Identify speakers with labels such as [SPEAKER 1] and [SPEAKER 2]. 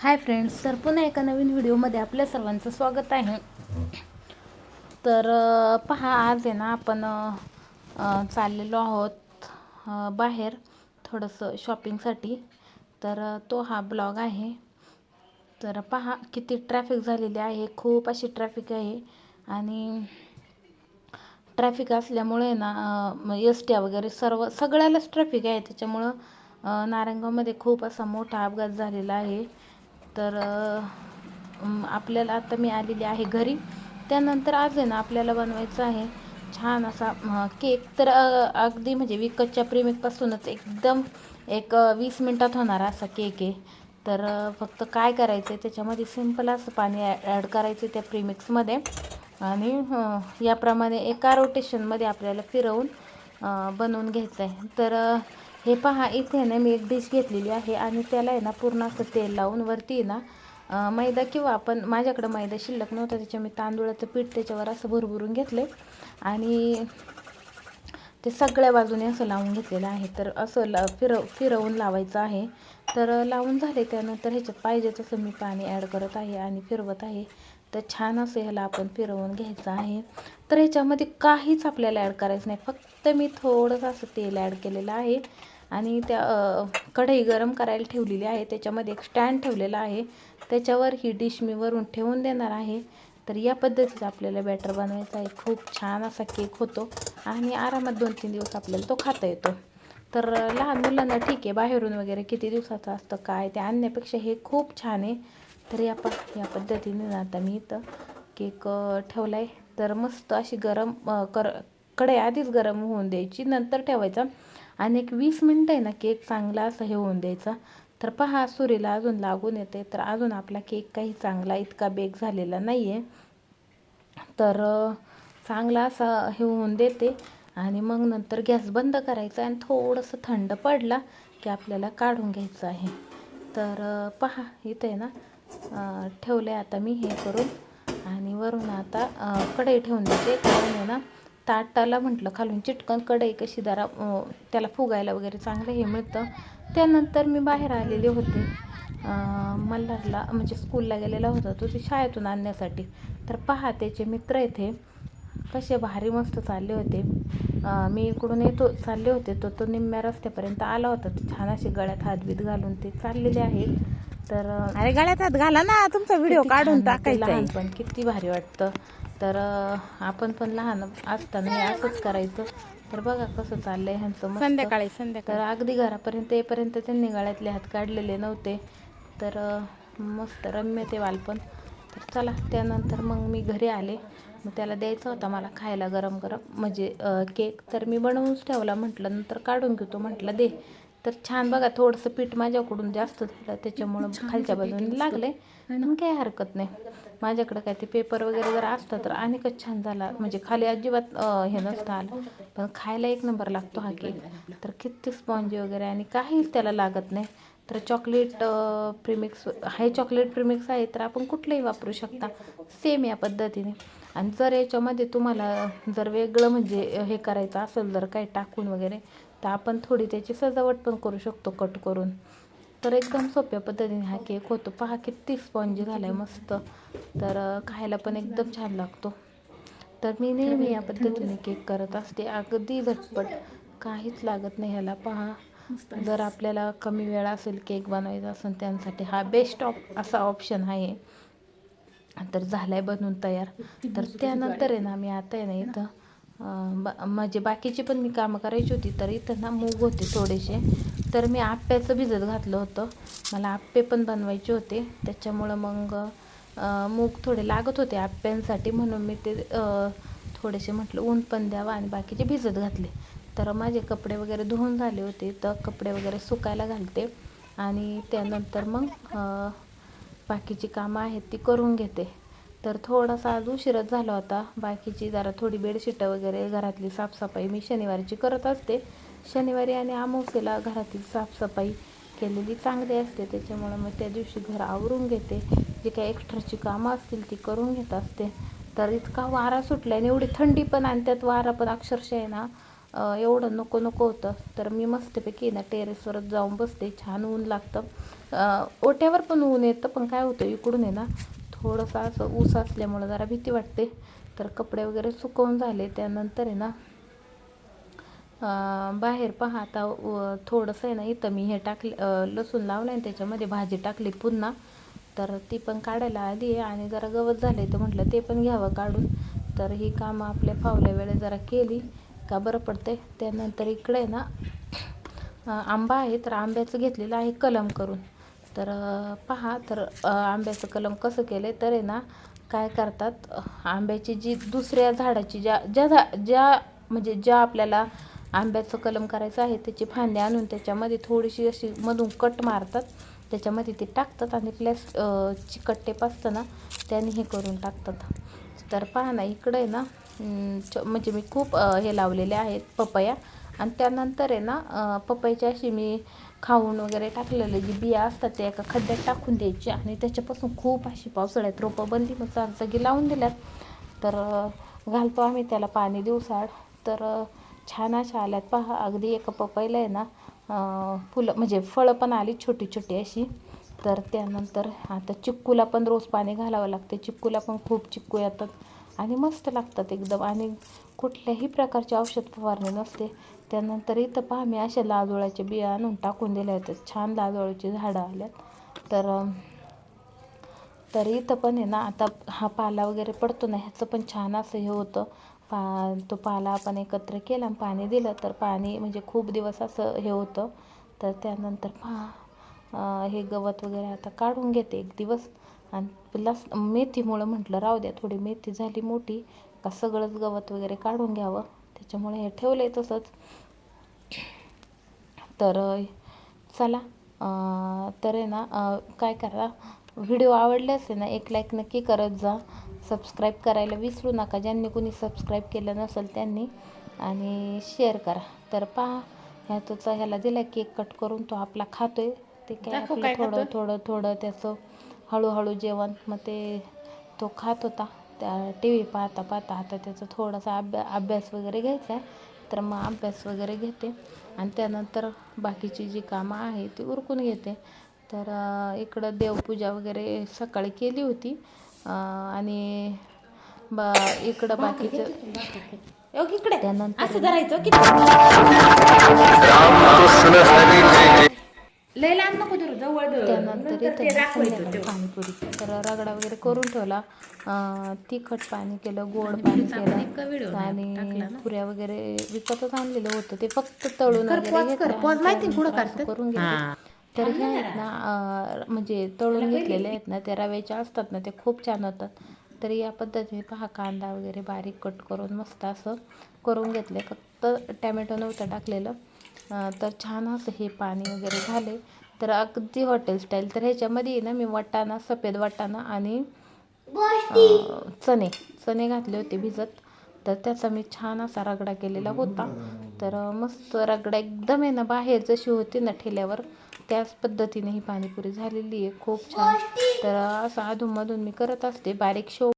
[SPEAKER 1] Hi friends तर पुन्हा एका नवीन व्हिडिओमध्ये आपल्या सर्वांचं स्वागत आहे. तर पहा आज आहे ना आपण चाललेलो आहोत बाहेर थोडंसं शॉपिंगसाठी तर तो हा ब्लॉग आहे. तर पहा किती ट्रॅफिक झालेली आहे. खूप अशी ट्रॅफिक आहे. आणि ट्रॅफिक असल्यामुळे ना एस ट्या वगैरे सर्व सगळ्यालाच ट्रॅफिक आहे. त्याच्यामुळं नारायणगावमध्ये खूप असा मोठा अपघात झालेला आहे. तर आपल्याला आता मी आलेली आहे घरी. त्यानंतर आज आहे ना आपल्याला बनवायचं आहे छान असा केक. तर अगदी म्हणजे विकतच्या प्रेमिकपासूनच एकदम एक वीस मिनटात होणार असा केक आहे. तर फक्त काय करायचं आहे त्याच्यामध्ये सिंपल असं पाणी ॲड करायचं त्या प्रीमिक्समध्ये. आणि याप्रमाणे एका रोटेशनमध्ये आपल्याला फिरवून बनवून घ्यायचं आहे तर हे पहा इथे ना मी एक डिश घेतलेली आहे आणि त्याला आहे ना पूर्ण असं तेल लावून वरती आहे ना मैदा किंवा आपण माझ्याकडं मैदा शिल्लक नव्हता त्याच्या मी तांदूळाचं पीठ त्याच्यावर असं भरभरून घेतलं आणि ते सगळ्या बाजूने असं लावून घेतलेलं आहे. तर असं ला फिरव फिरवून लावायचं आहे. तर लावून झाले त्यानंतर ह्याच्यात पाहिजे तसं मी पाणी ॲड करत आहे आणि फिरवत आहे. तर छान असं ह्याला आपण फिरवून घ्यायचं आहे. तर ह्याच्यामध्ये काहीच आपल्याला ॲड करायचं नाही. फक्त मी थोडंसं असं तेल ॲड केलेलं आहे. आणि त्या कढई गरम करायला ठेवलेली आहे. त्याच्यामध्ये एक स्टँड ठेवलेला आहे. त्याच्यावर ही डिश मी वरून ठेवून देणार आहे. तर या पद्धतीचं आपल्याला बॅटर बनवायचा आहे. खूप छान असा केक होतो आणि आरामात दोन तीन दिवस आपल्याला तो खाता येतो. तर लहान मुलांना ठीक आहे. बाहेरून वगैरे किती दिवसाचं असतं काय ते आणण्यापेक्षा हे खूप छान आहे. तर या प या पद्धतीने आता मी इथं केक ठेवला आहे तर मस्त अशी गरम कर कढई आधीच गरम होऊन द्यायची. नंतर ठेवायचा. आणि एक वीस मिनटं आहे ना केक चांगला असं हे होऊन द्यायचा. तर पहा सुरीला अजून लागून येते. तर अजून आपला केक काही चांगला इतका बेक झालेला नाही आहे तर चांगला असा हे होऊन देते. आणि मग नंतर गॅस बंद करायचा आणि थोडंसं थंड पडला की आपल्याला काढून घ्यायचं आहे. तर पहा इथे आहे ना ठेवलं ठेवले आता मी हे करून. आणि वरून आता कढई ठेवून देते. कारण आहे ना ताटाला म्हटलं खालून चिटकन कढई कशी जरा त्याला फुगायला वगैरे चांगलं हे मिळतं. त्यानंतर मी बाहेर आलेले होते. मल्हारला म्हणजे स्कूलला गेलेला होता तो ते शाळेतून आणण्यासाठी. तर पहा त्याचे मित्र इथे कसे भारी मस्त चालले होते. मी इकडून येतो चालले होते तो तो निम्म्या रस्त्यापर्यंत आला होता. ते छान असे गळ्यात हातबीत घालून ते चाललेले आहेत. तर
[SPEAKER 2] अरे गळ्यात हात घाला ना तुमचा व्हिडिओ काढून आहे.
[SPEAKER 1] लहानपण किती भारी वाटतं. तर आपण पण लहान असताना हे असंच करायचं. तर बघा कसं चाललंय ह्यांचं मस्त.
[SPEAKER 2] संध्याकाळी
[SPEAKER 1] तर
[SPEAKER 2] संध्याकाळी
[SPEAKER 1] अगदी घरापर्यंत येईपर्यंत त्यांनी गळ्यातले हात काढलेले नव्हते. तर मस्त रम्य ते बालपण तर चला त्यानंतर मग मी घरी आले. मग त्याला द्यायचा होता मला खायला गरम गरम. म्हणजे केक तर मी बनवूनच ठेवला. म्हटलं नंतर काढून घेतो. म्हटलं दे. तर छान बघा थोडंसं पीठ माझ्याकडून जास्त झालं. त्याच्यामुळं खालच्या बाजूने लागले पण काही हरकत नाही. माझ्याकडं काय ते पेपर वगैरे जर असतं तर अनेकच छान झाला. म्हणजे खाली अजिबात हे नसतं आलं. पण खायला एक नंबर लागतो हा केक. तर किती स्पॉन्जी वगैरे आणि काहीच त्याला लागत नाही. तर चॉकलेट प्रिमिक्स हे चॉकलेट प्रिमिक्स आहे तर आपण कुठलंही वापरू शकता. सेम या पद्धतीने. आणि जर याच्यामध्ये तुम्हाला जर वेगळं म्हणजे हे करायचं असेल जर काही टाकून वगैरे तर आपण थोडी त्याची सजावट पण करू शकतो कट करून. तर एकदम सोप्या पद्धतीने हा केक होतो. पहा किती स्पॉन्जी झाला आहे मस्त. तर खायला पण एकदम छान लागतो. तर मी नेहमी या पद्धतीने केक करत असते. अगदी झटपट. काहीच लागत नाही ह्याला. पहा. जर आपल्याला कमी वेळ असेल केक बनवायचा असेल त्यांसाठी हा बेस्ट ऑप असा ऑप्शन आहे. तर झालाय बनवून तयार. तर त्यानंतर आहे ना मी आता आहे ना इथं बा म्हणजे बाकीची पण मी कामं करायची होती तर इथं ना मूग होते थोडेसे. तर मी आप्याचं भिजत घातलं होतं. मला आप्पे पण बनवायचे होते. त्याच्यामुळं मग मूग थोडे लागत होते आप्यांसाठी म्हणून मी ते थोडेसे म्हटलं ऊन पण द्यावं आणि बाकीचे भिजत घातले. तर माझे कपडे वगैरे धुवून झाले होते तर कपडे वगैरे सुकायला घालते. आणि त्यानंतर मग बाकीची कामं आहेत ती करून घेते. तर थोडासा आज उशीरच झाला होता. बाकीची जरा थोडी बेडशीटं वगैरे घरातली साफसफाई मी शनिवारची करत असते. शनिवारी आणि अमावस्येला घरातील साफसफाई केलेली चांगली असते. त्याच्यामुळं मग त्या दिवशी घर आवरून घेते. जे काही एक्स्ट्राची कामं असतील ती करून घेत असते. तर इतका वारा सुटला आणि एवढी थंडी पण आणि त्यात वारा पण अक्षरशः आहे ना एवढं नको नको होतं. तर मी मस्तपैकी ना टेरेसवरच जाऊन बसते. छान ऊन लागतं. ओट्यावर पण ऊन येतं पण काय होतं इकडून आहे ना थोडंसं असं ऊस असल्यामुळं जरा भीती वाटते. तर कपडे वगैरे सुकवून झाले. त्यानंतर आहे ना बाहेर पहा. आता व- थोडंसं आहे ना इथं मी हे टाकले लसूण लावलं आणि त्याच्यामध्ये भाजी टाकली पुन्हा. तर ती पण काढायला आली आहे आणि जरा गवत झाले तर म्हटलं ते पण घ्यावं काढून. तर ही कामं आपल्या फावल्या वेळेत जरा केली का बरं पडते त्यानंतर इकडे ना आंबा आहे. तर आंब्याचं घेतलेलं आहे कलम करून. तर पहा तर आंब्याचं कलम कसं केलं आहे तर आहे ना काय करतात आंब्याची जी दुसऱ्या झाडाची ज्या ज्या झा ज्या म्हणजे ज्या आपल्याला आंब्याचं कलम करायचं आहे त्याची फांदी आणून त्याच्यामध्ये थोडीशी अशी मधून कट मारतात त्याच्यामध्ये ते टाकतात आणि प्लॅस चिकट असतं ना त्याने हे करून टाकतात. तर पहा ना इकडे आहे ना च- म्हणजे मी खूप हे लावलेले आहेत पपया. आणि त्यानंतर आहे ना पपईच्या पपईची अशी मी खाऊन वगैरे टाकलेले जी बिया असतात त्या एका खड्ड्यात टाकून द्यायची. आणि त्याच्यापासून खूप अशी पावसाळ्यात रोपं बनली. मग चार लावून दिल्यात. तर घालतो आम्ही त्याला पाणी दिवसाड तर छान अशा आल्यात पहा. अगदी एका पपईला आहे ना फुलं म्हणजे फळं पण आली छोटी छोटी अशी. तर त्यानंतर आता चिक्कूला पण रोज पाणी घालावं लागते. चिक्कूला पण खूप चिक्कू येतात. आणि मस्त लागतात एकदम. आणि कुठल्याही प्रकारची औषध फवारणी नसते. त्यानंतर इथं पहा मी अशा लाजोळाच्या बिया आणून टाकून दिल्या आहेत. छान लाजोळाची झाडं आल्यात. तर तर इथं पण आहे ना आता हा पाला वगैरे पडतो ना ह्याचं पण छान असं हे होतं. पा तो पाला आपण एकत्र केला आणि पाणी दिलं तर पाणी म्हणजे खूप दिवस असं हे होतं. तर त्यानंतर पहा हे गवत वगैरे आता काढून घेते एक दिवस. आणि प्लस मेथीमुळं म्हटलं राहू द्या थोडी मेथी झाली मोठी का सगळंच गवत वगैरे काढून घ्यावं. त्याच्यामुळे हे ठेवलं आहे तसंच. तर चला तर आहे ना काय करा व्हिडिओ आवडले असेल ना एक लाईक नक्की करत जा. सबस्क्राईब करायला विसरू नका. ज्यांनी कोणी सबस्क्राईब केलं नसेल त्यांनी आणि शेअर करा. तर पहा ह्या तोचा ह्याला दिला केक कट करून तो आपला खातोय. ते काय आपलं थोडं? थोडं थोडं त्याचं हळूहळू जेवण. मग ते तो खात होता. त्या टी व्ही पाहता पाहता आता त्याचा थोडासा अभ्या अभ्यास वगैरे घ्यायचा आहे. तर मग अभ्यास वगैरे घेते आणि त्यानंतर बाकीची जी कामं आहे ती उरकून घेते. तर इकडं देवपूजा वगैरे सकाळी केली होती. आणि बा इकडं बाकीचं त्यानंतर
[SPEAKER 2] लय लांब नको धरू जवळ
[SPEAKER 1] त्यानंतर इथं संध्याकाळी. पाणीपुरी तर रगडा वगैरे करून ठेवला. तिखट पाणी केलं गोड पाणी केलं आणि पुऱ्या वगैरे विकतच आणलेलं होतं. ते फक्त तळून वगैरे
[SPEAKER 2] माहिती?
[SPEAKER 1] करून
[SPEAKER 2] हा.
[SPEAKER 1] घेतलं तर ह्या आहेत ना अं, म्हणजे तळून घेतलेल्या आहेत ना त्या रव्याच्या असतात ना ते खूप छान होतात. तर या पद्धतीने पहा कांदा वगैरे बारीक कट करून मस्त असं करून घेतले फक्त टॅमॅटो नव्हतं टाकलेलं. तर छान असं हे पाणी वगैरे झाले. तर अगदी हॉटेल स्टाईल तर ह्याच्यामध्ये ना मी वाटाणा सफेद वाटाणा आणि चणे चणे घातले होते भिजत. तर त्याचा मी छान असा रगडा केलेला होता. तर मस्त रगडा एकदम आहे ना बाहेर जशी होती ना ठेल्यावर त्याच पद्धतीने ही पाणीपुरी झालेली आहे. खूप छान. तर असं अधूनमधून मी करत असते. बारीक शो